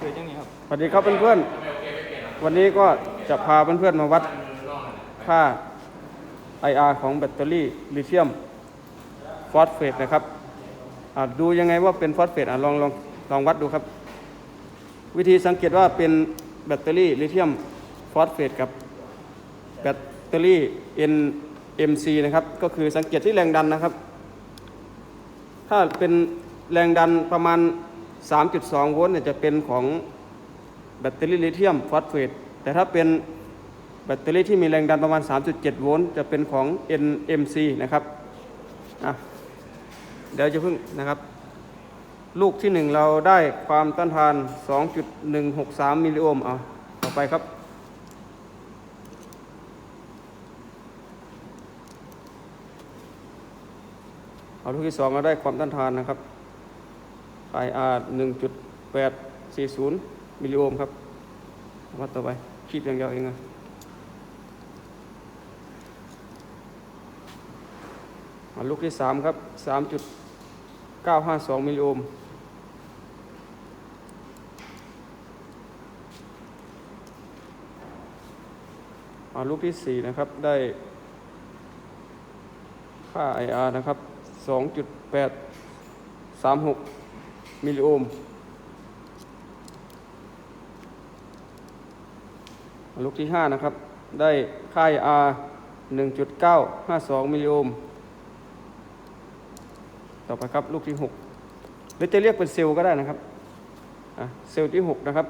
เกิดยังไงครับสวัสดีครับเพื่อนๆ วันนี้ก็จะพาเพื่อนๆมาวัดค่า IR ของแบตเตอรี่ลิเธียมฟอสเฟตนะครับดูยังไงว่าเป็นฟอสเฟตลองลองลองวัดดูครับ วิธีสังเกตว่าเป็นแบตเตอรี่ลิเธียมฟอสเฟตกับแบตเตอรี่ NMC นะครับ ก็คือสังเกตที่แรงดันนะครับ ถ้าเป็นแรงดันประมาณ 3.2 โวลต์เนี่ยจะเป็นของแบตเตอรี่ลิเธียมฟอสเฟตแต่ถ้าเป็นแบตเตอรี่ที่มีแรงดันประมาณ 3.7 โวลต์จะเป็นของ NMC นะครับอะเดี๋ยวจะพึ่งนะครับ ลูกที่ 1 เราได้ความต้านทาน 2.163 มิลลิโอห์มเอาต่อไปครับเอาลูกที่สองเราได้ความต้านทานนะครับ IR 1.840 มิลลิโอห์มครับวัดต่อไปคีบอย่างเดียวเองอะมาลูกที่สามครับ 3.952 มิลลิโอห์มมาลูกที่สี่นะครับ ได้ ค่า IR นะครับ 2.836 มิลลิโอห์มลูกที่ 5 นะครับ ได้ค่า IR 1.952 มิลลิโอห์มต่อไปครับ ลูกที่ 6 หรือจะเรียกเป็นเซลล์ก็ได้นะครับเซลล์ที่ 6 นะครับ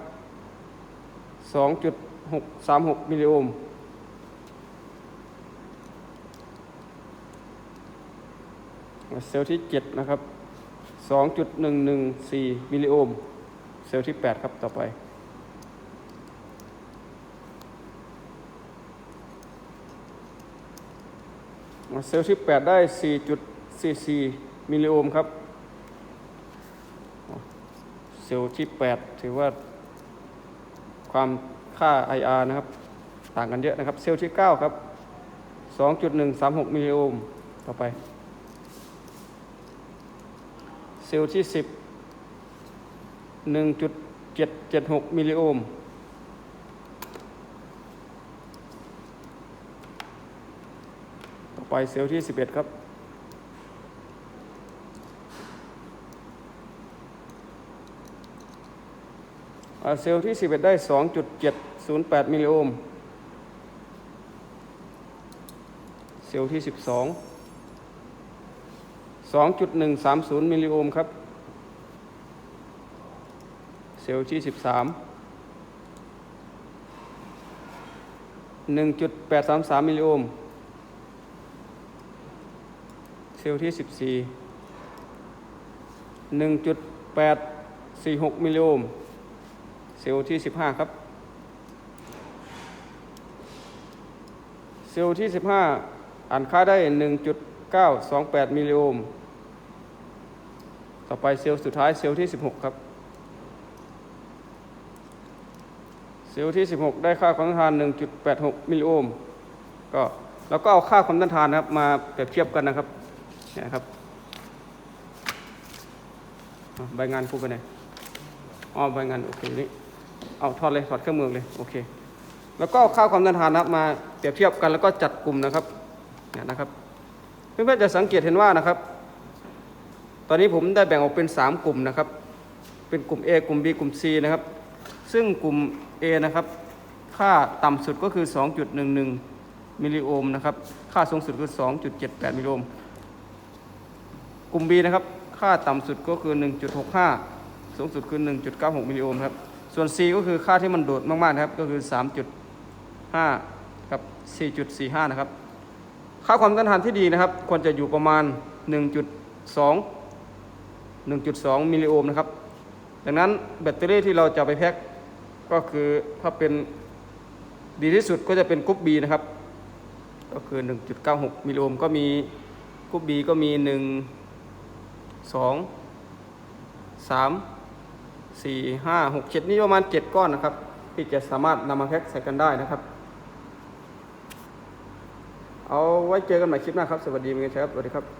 2.636 มิลลิโอห์มเซลล์ที่ 7 นะครับ 2.114 มิลลิโอห์มเซลล์ที่ 8 ครับ ต่อไป เซลล์ที่ 8 ได้ 4.44 มิลลิโอห์มครับ เซลล์ที่ 8 ถือว่าความค่า IR นะครับ ต่างกันเยอะนะครับ เซลล์ที่ 9 ครับ 2.136 มิลลิโอห์มต่อไป เซลล์ที่ 10 1.776 มิลลิโอห์มต่อไปเซลล์ที่ 11 ครับเซลล์ที่ 11 ได้ 2.708 มิลลิโอห์มเซลล์ที่ 12 2.130 มิลลิโอห์มครับ เซลล์ที่ 13 1.833 มิลลิโอห์ม เซลล์ที่ 14 1.846 มิลลิโอห์ม เซลล์ที่ 15 ครับ เซลล์ที่ 15 อ่านค่าได้ 1.8 928 มิลลิโอห์มต่อไปเซลล์สุดท้ายเซลล์ที่ 16 ครับ เซลล์ที่ 16 ได้ค่าความต้านทาน 1.86 มิลลิโอห์มก็เราก็เอาค่าความต้านทานนะครับมาเปรียบเทียบกันนะครับเนี่ยนะครับใบงานคู่ไปไหนอ๋อใบงานโอเคนี่เอาถอดเลยถอดเครื่องมือเลยโอเค แล้วก็เอาค่าความต้านทานนะครับมาเปรียบเทียบกันแล้วก็จัดกลุ่มนะครับเนี่ยนะครับ เพื่อนๆจะสังเกตเห็นว่านะครับ ตอนนี้ผมได้แบ่งออกเป็น 3 กลุ่มนะครับ เป็นกลุ่ม A กลุ่ม B กลุ่ม C นะครับ ซึ่งกลุ่ม A นะครับ ค่าต่ำสุดก็คือ 2.11 มิลลิโอห์มนะครับ ค่าสูงสุดคือ 2.78 มิลลิโอห์ม กลุ่ม B นะครับ ค่าต่ำสุดก็คือ 1.65 สูงสุดคือ 1.96 มิลลิโอห์มครับ ส่วน C ก็คือค่าที่มันโดดมากๆนะครับ ก็คือ 3.5กับ 4.45 นะครับ ค่าความต้านทานที่ดีนะครับ ควรจะอยู่ประมาณ 1.2 1.2 มิลลิโอห์มนะครับ ดังนั้นแบตเตอรี่ที่เราจะไปแพ็คก็คือถ้าเป็นดีที่สุดก็จะเป็นกรุ๊ป B นะครับ ก็คือ 1.96 มิลลิโอห์มก็มีกรุ๊ป B ก็มี 1 2 3 4 5 6 7 นี่ประมาณ 7 ก้อนนะครับ ที่จะสามารถนำมาแพ็คใส่กันได้นะครับ เอาไว้เจอกันใหม่คลิปหน้าครับ สวัสดีมีกันครับ สวัสดีครับ